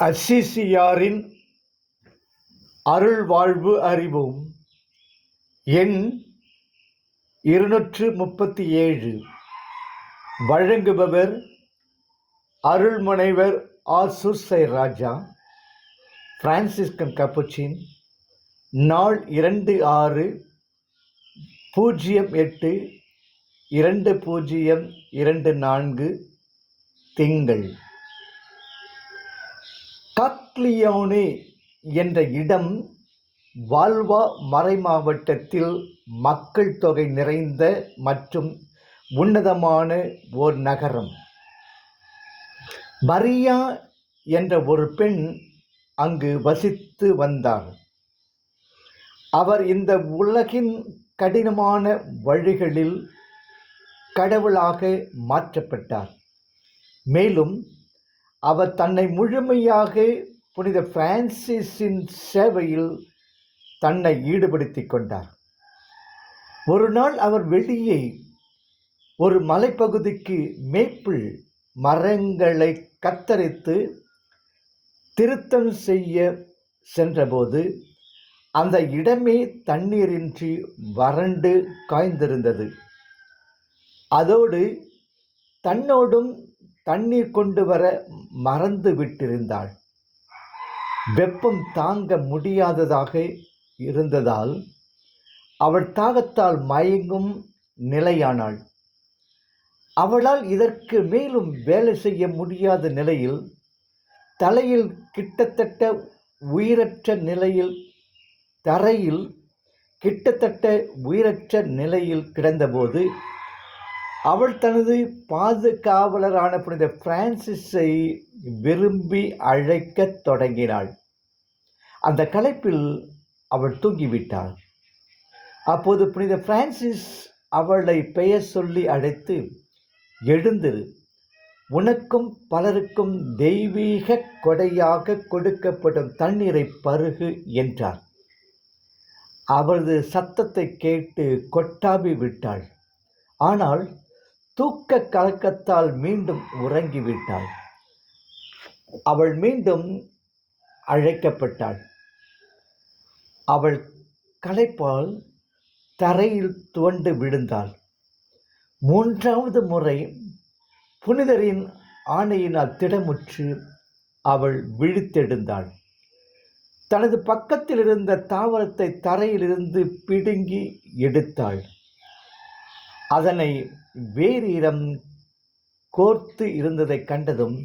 அசிசியாரின் அருள் வாழ்வு அறிவோம் எண் இருநூற்று முப்பத்தி ஏழு. வழங்குபவர் அருள்முனைவர் ஆசுசை ராஜா பிரான்சிஸ்கன் கப்புச்சின் நாள் இரண்டு ஆறு பூஜ்ஜியம் எட்டு இரண்டு பூஜ்ஜியம் இரண்டு நான்கு திங்கள். காக்லியோனே என்ற இடம் வால்வா மறைமாவட்டத்தில் மக்கள் தொகை நிறைந்த மற்றும் உன்னதமான ஓர் நகரம். மரியா என்ற ஒரு பெண் அங்கு வசித்து வந்தார் அவர் இந்த உலகின் கடினமான வழிகளில் கடவுளாக மாற்றப்பட்டார். மேலும் அவர் தன்னை முழுமையாக புனித பிரான்சிஸின் சேவையில் தன்னை ஈடுபடுத்திக் கொண்டார். ஒரு நாள் அவர் வெளியே ஒரு மலைப்பகுதிக்கு மேப்பிள் மரங்களை கத்தரித்து திருத்தம் செய்ய சென்றபோது அந்த இடமே தண்ணீரின்றி வறண்டு காய்ந்திருந்தது. அதோடு தன்னோடும் தண்ணீர் கொண்டு வர மறந்து விட்டிருந்தாள். வெப்பம் தாங்க முடியாததாக இருந்ததால் அவள் தாகத்தால் மயங்கும் நிலையானாள். அவளால் இதற்கு மேலும் வேலை செய்ய முடியாத நிலையில் தலையில் கிட்டத்தட்ட உயிரற்ற நிலையில் தரையில் கிட்டத்தட்ட உயிரற்ற நிலையில் கிடந்தபோது அவள் தனது பாதுகாவலரான புனித பிரான்சிஸை விரும்பி அழைக்கத் தொடங்கினாள். அந்த கலைப்பில் அவள் தூங்கிவிட்டாள். அப்போது புனித பிரான்சிஸ் அவளை பெயர் சொல்லி அழைத்து எழுந்திரு உனக்கும் பலருக்கும் தெய்வீக கொடையாக கொடுக்கப்படும் தண்ணீரை பருகு என்றார். அவளது சத்தத்தை கேட்டு கொட்டாவி விட்டாள். ஆனால் தூக்க கலக்கத்தால் மீண்டும் உறங்கிவிட்டாள். அவள் மீண்டும் அழைக்கப்பட்டாள். அவள் களைப்பால் தரையில் துவண்டு விழுந்தாள். மூன்றாவது முறை புனிதரின் ஆணையினால் திடமுற்று அவள் விழித்தெழுந்தாள். தனது பக்கத்தில் இருந்த தாவரத்தை தரையிலிருந்து பிடுங்கி எடுத்தாள். அதனை வேறு இடம் கோர்த்து இருந்ததை கண்டதும்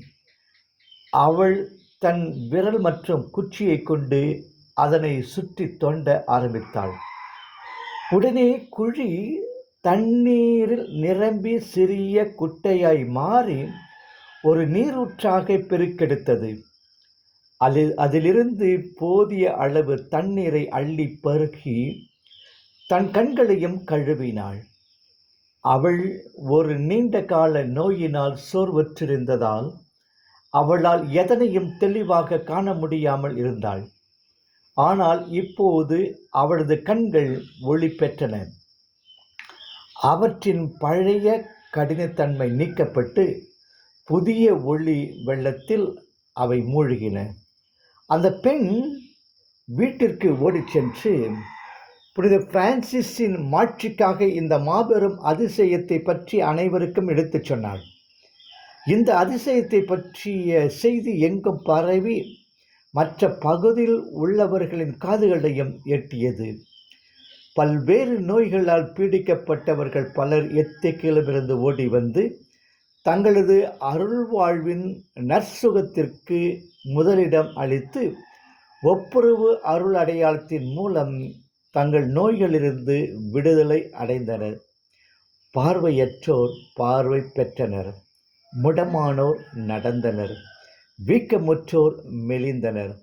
அவள் தன் விரல் மற்றும் குச்சியை கொண்டு அதனை சுற்றி தோண்ட ஆரம்பித்தாள். உடனே குழி தண்ணீரில் நிரம்பி சிறிய குட்டையாய் மாறி ஒரு நீரூற்றாக பெருக்கெடுத்தது. அதில் அதிலிருந்து போதிய அளவு தண்ணீரை அள்ளி பருகி தன் கண்களையும் கழுவினாள். அவள் ஒரு நீண்ட கால நோயினால் சோர்வற்றிருந்ததால் அவளால் எதனையும் தெளிவாக காண முடியாமல் இருந்தாள். ஆனால் இப்போது அவளது கண்கள் ஒளி பெற்றன. அவற்றின் பழைய கடினத்தன்மை நீக்கப்பட்டு புதிய ஒளி வெள்ளத்தில் அவை மூழ்கின. அந்த பெண் வீட்டிற்கு ஓடிச் சென்று புனித பிரான்சிஸின் மாட்சிக்காக இந்த மாபெரும் அதிசயத்தை பற்றி அனைவருக்கும் எடுத்துச் சொன்னாள் இந்த அதிசயத்தை பற்றிய செய்தி எங்கும் பரவி மற்ற பகுதியில் உள்ளவர்களின் காதுகளையும் எட்டியது. பல்வேறு நோய்களால் பீடிக்கப்பட்டவர்கள் பலர் எத்திக்கிலுமிருந்து ஓடி வந்து தங்களது அருள் வாழ்வின் நற்சுகத்திற்கு முதலிடம் அளித்து ஒப்புரவு அருள் அடையாளத்தின் மூலம் தங்கள் நோய்களிலிருந்து விடுதலை அடைந்தனர். பார்வையற்றோர் பார்வை பெற்றனர். முடமானோர் நடந்தனர். வீக்கமுற்றோர் மெலிந்தனர்.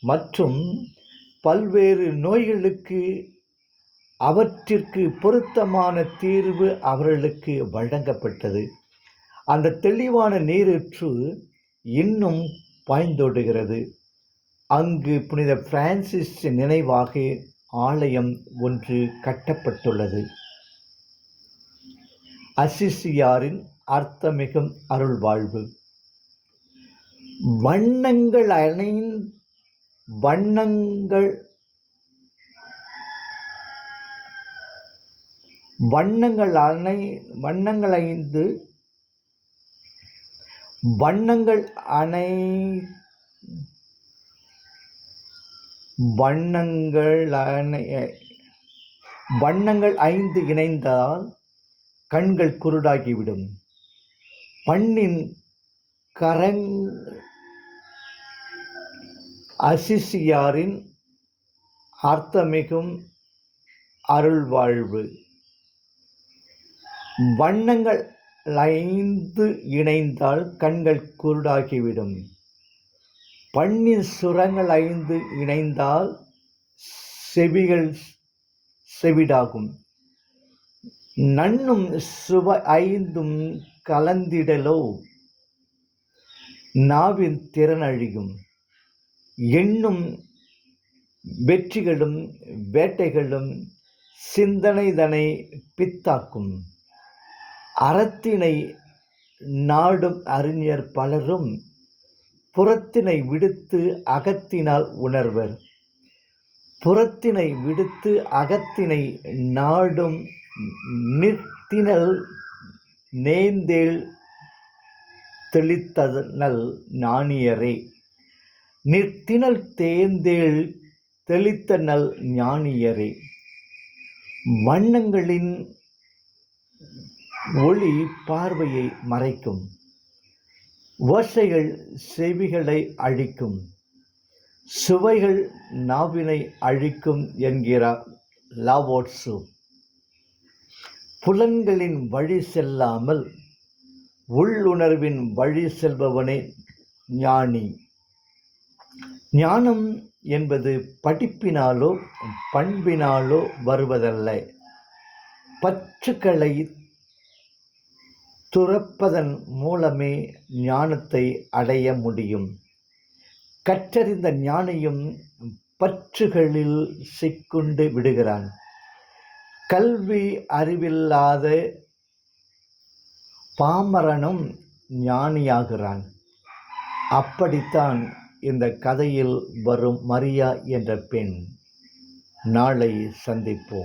மற்றும் பல்வேறு நோய்களுக்கு அவற்றிற்கு பொருத்தமான தீர்வு அவர்களுக்கு வழங்கப்பட்டது. அந்த தெளிவான நீரூற்று இன்னும் பாய்ந்தோடுகிறது. அங்கு புனித பிரான்சிஸ் நினைவாக ஆலயம் ஒன்று கட்டப்பட்டுள்ளது. அசிசியாரின் அர்த்தமிகும் அருள் வாழ்வு வண்ணங்கள் அணை வண்ணங்கள் வண்ணங்கள் அணை வண்ணங்கள் ஐந்து வண்ணங்கள் அணை வண்ணங்கள் அணை வண்ணங்கள் ஐந்து இணைந்தால் கண்கள் குருடாகிவிடும். பண்ணின் கரங் அசிசியாரின் அர்த்தமிகும் அருள்வாழ்வு. வண்ணங்கள் ஐந்து இணைந்தால் கண்கள் குருடாகிவிடும். பண்ணின் சுரங்கள் ஐந்து இணைந்தால் செவிகள் செவிடாகும். நன்னும் சுவ ஐந்தும் கலந்திடலோ. நாவின் திறனழியும் எண்ணும் வெற்றிகளும் வேட்டைகளும் சிந்தனைதனை பித்தாக்கும். அறத்தினை நாடும் அறிஞர் பலரும் புறத்தினை விடுத்து அகத்தினால் உணர்வர். புறத்தினை விடுத்து அகத்தினை நாடும் நிற்தினல் நேந்தேள் தெளித்தனல் ஞானியரே. நிற்தினல் தேந்தேள் தெளித்தனல் ஞானியரே. வண்ணங்களின் ஒளி பார்வையை மறைக்கும். ஓசைகள் செவிகளை அழிக்கும் சுவைகள் நாவினை அழிக்கும் என்கிறார் லாவோட்ஸு புலன்களின் வழி செல்லாமல் உள்ளுணர்வின் வழி செல்பவனே ஞானி. ஞானம் என்பது படிப்பினாலோ பண்பினாலோ வருவதல்ல. பற்றுக்களை துறப்பதன் மூலமே ஞானத்தை அடைய முடியும். கற்றறிந்த ஞானியும் பற்றுகளில் சிக்குண்டு விடுகிறான். கல்வி அறிவில்லாத பாமரனும் ஞானியாகிறான். அப்படித்தான் இந்த கதையில் வரும் மரியா என்ற பெண். நாளை சந்திப்போம்.